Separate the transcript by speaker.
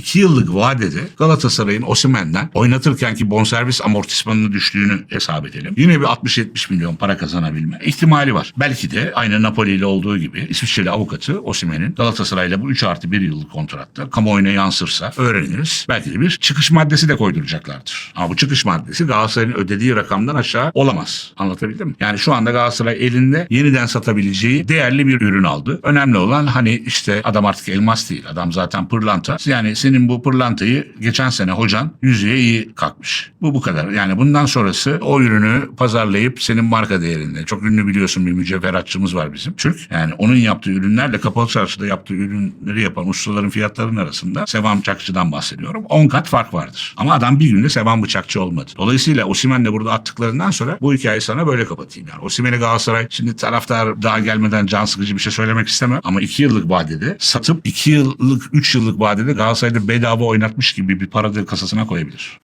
Speaker 1: 2 yıllık vadede Galatasaray'ın Osimhen'den oynatırken ki bonservis amortismanının düştüğünü hesap edelim. Yine bir 60-70 milyon para kazanabilme ihtimali var. Belki de aynı Napoli ile olduğu gibi İsviçreli avukatı Osimhen'in Galatasaray'la bu 3 artı 1 yıllık kontratta kamuoyuna yansırsa öğreniriz. Belki de bir çıkış maddesi de koyduracaklardır. Ama bu çıkış maddesi Galatasaray'ın ödediği rakamdan aşağı olamaz. Anlatabildim mi? Yani şu anda Galatasaray elinde yeniden satabileceği değerli bir ürün aldı. Önemli olan hani işte adam artık elmas değil. Adam zaten pırlanta. Yani senin bu pırlantayı geçen sene hocan yüzüğe iyi kalkmış. Bu bu kadar. Yani bundan sonrası o ürünü pazarlayıp senin marka değerinde. Çok ünlü biliyorsun bir mücevheratçımız var bizim. Türk. Yani onun yaptığı ürünlerle kapalı çarşıda yaptığı ürünleri yapan ustaların fiyatlarının arasında Sevan Bıçakçı'dan bahsediyorum. 10 kat fark vardır. Ama adam bir günde Sevan Bıçakçı olmadı. Dolayısıyla Osimhen'le burada attıklarından sonra bu hikayeyi sana böyle kapatayım. Yani Osimhen'i Galatasaray şimdi taraftar daha gelmeden can sıkıcı bir şey söylemek istemem ama 2 yıllık vadede satıp 2 yıllık 3 yıllık vadede Galatasaray'da bedava oynatmış gibi bir para kasasına koyabilir.